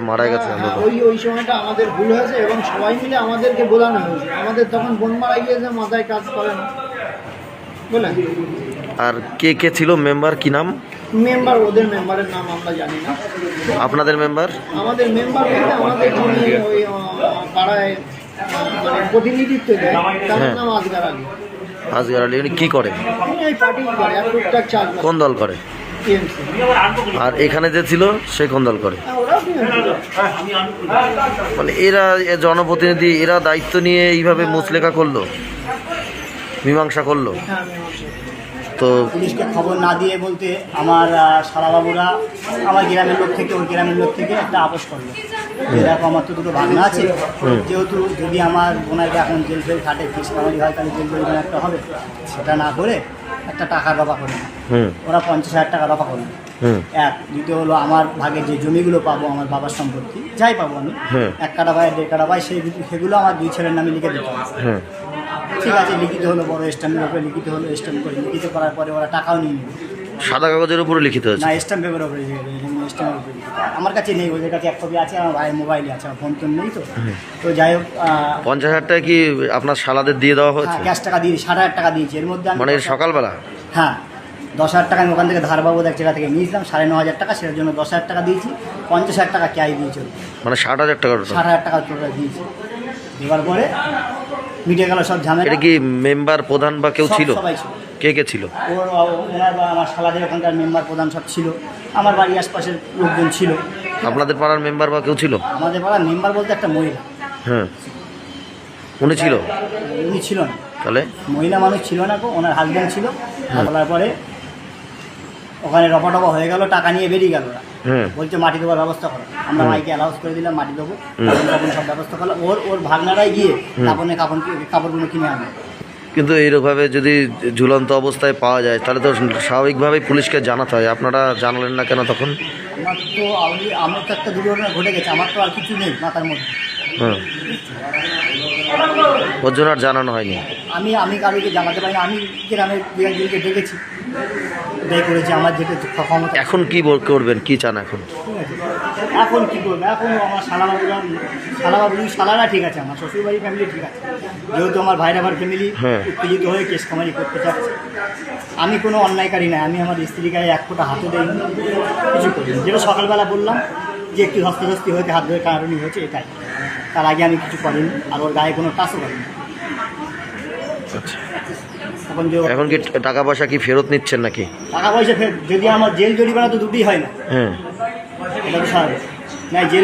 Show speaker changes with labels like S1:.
S1: মারা গেছে
S2: হ্যাঁ, ওই ওই সময়টা আমাদের ভুল হয়েছে এবং সবাই মিলে আমাদেরকে বোঝানো হয়েছে। আমাদের তখন বোন মারা গিয়েছে মাথায় কাজ করে না। বলে
S1: আর কে কে ছিল মেম্বার কি নাম?
S2: মেম্বার ওদের মেম্বারের নাম আমরা জানি না।
S1: আপনাদের মেম্বার
S2: আমাদের মেম্বার বলতে আমাদের যিনি ওই পাড়ায় মানে প্রতিনিধিত্ব দেয় তার
S1: হ্যাঁ।
S2: নাম আজগার আলী।
S1: আজগার আলী উনি কি করে?
S2: ওই পার্টি করে এক টুকটাক চাল
S1: কোন দল করে? আর এখানে যে ছিল সে কোন দল করে? মানে এরা জনপ্রতিনিধি এরা দায়িত্ব নিয়ে এইভাবে মুচলেখা করল মীমাংসা করল। তো
S3: পুলিশকে খবর না দিয়ে বলতে আমার শালাবাবুরা আমার গ্রামের লোক থেকে ওই গ্রামের লোক থেকে একটা আপোষ করল। দেখো আমার তো দুটো ভাগনা আছে। যেহেতু যদি আমার বোনাকে এখন জেল ফেল খাটে ফিস হয় তাহলে জেল পরিমাণ একটা হবে। সেটা না করে একটা টাকার রফা করে।
S1: হুম।
S3: ওরা পঞ্চাশ হাজার টাকা রফা করল। এক দ্বিতীয় হলো আমার ভাগে যে জমিগুলো পাবো আমার বাবার সম্পত্তি যাই পাবো আমি। এক কাটা পায় দেড় কাটা পায় সেই সেগুলো আমার দুই ছেলের নামে লিখে দিতে হবে। ঠিক আছে লিখিত হলো বড় স্ট্যাম্পের উপরে লিখিত হলো স্ট্যাম্প করে লিখিত করার পরে ওরা টাকাও নিয়ে নেবে।
S1: সাদা কাগজের উপরে লিখিত হয়েছে
S3: না স্ট্যাম্প পেপার উপরে স্ট্যাম্পের উপরে আমার কাছে নেই ওদের কাছে এক কপি আছে আমার ভাইয়ের মোবাইলে আছে আমার ফোন টোন নেই তো। তো যাই হোক
S1: পঞ্চাশ হাজার টাকা কি আপনার সালাদের দিয়ে দেওয়া হয়েছে?
S3: হ্যাঁ, ক্যাশ টাকা দিয়ে সাত হাজার টাকা দিয়েছি। এর মধ্যে
S1: মানে সকালবেলা?
S3: হ্যাঁ। দশ হাজার টাকা আমি ওখান থেকে ধার বাবু এক জায়গা থেকে নিয়েছিলাম সাড়ে ন হাজার টাকা সেটার জন্য দশ হাজার টাকা দিয়েছি পঞ্চাশ হাজার টাকা ক্যাশ দিয়েছি ওকে।
S1: মানে ষাট হাজার টাকা
S3: ষাট হাজার টাকা টোটাল দিয়েছি। দেওয়ার পরে মিটে গেল সব ঝামেলা।
S1: এটা কি মেম্বার প্রধান বা কেউ ছিল?
S3: সবাই ছিল।
S1: কে কে ছিল?
S3: ওর ওনার বা আমার সালাদের ওখানকার মেম্বার প্রধান সব ছিল। আমার বাড়ির আশপাশের লোকজন ছিল।
S1: আপনাদের পাড়ার মেম্বার বা কেউ ছিল?
S3: আমাদের পাড়ার মেম্বার বলতে একটা মহিলা।
S1: হ্যাঁ। উনি ছিল?
S3: উনি ছিল না
S1: তাহলে?
S3: মহিলা মানুষ ছিল না গো ওনার হাজব্যান্ড ছিল। বলার পরে ওখানে রপা টপা হয়ে গেল টাকা নিয়ে বেরিয়ে গেল ওরা। বলছে মাটি দেওয়ার ব্যবস্থা করো। আমরা মাইকে অ্যালাউন্স করে দিলাম মাটি দেবো। কাপড় কাপড় সব ব্যবস্থা করলাম। ওর ওর ভাগনারাই গিয়ে কাপড়ে কাপড় কাপড়গুলো কিনে আনবে
S1: কিন্তু এইরকমভাবে যদি ঝুলন্ত অবস্থায় পাওয়া যায় তাহলে তো স্বাভাবিকভাবেই পুলিশকে জানাতে হয়। আপনারা জানালেন না কেন তখন?
S3: আমার তো আমি আমার তো একটা দুর্ঘটনা ঘটে গেছে। আমার তো আর কিছু নেই মাথার মধ্যে।
S1: হুম। ওর জন্য আর জানানো হয়নি।
S3: আমি আমি কারোকে জানাতে পারি আমি গ্রামের একজনকে ডেকেছি। এটাই করেছি আমার যেটা ক্ষমতা।
S1: এখন কি করবেন? কি চান এখন?
S3: এখন কী করব? এখন আমার শালাবাবুরা শালাবাবু শালারা ঠিক আছে আমার শ্বশুরবাড়ি ফ্যামিলি ঠিক আছে। যেহেতু আমার ভাইরা ভাই ফ্যামিলি। উত্তেজিত হয়ে কেস কামারি করতে চাচ্ছে। আমি কোনো অন্যায়কারী নাই আমি আমার স্ত্রীর গায়ে এক ফোঁটা হাতও দেই কিছু করিনি। যেটা সকালবেলা বললাম যে একটু ধস্তাধস্তি হয়েছে হাত ধরে কারণই হয়েছে এটাই। তার আগে আমি কিছু করিনি আর ওর গায়ে কোনো টাচও করিনি।
S1: আচ্ছা।
S3: এখন যে
S1: এখন কি টাকা পয়সা কি ফেরত নিচ্ছেন নাকি?
S3: টাকা পয়সা যদি আমার জেল জরিমানা তো দুটি হয় না।
S1: হ্যাঁ।
S3: এটা তো স্বাভাবিক। না জেল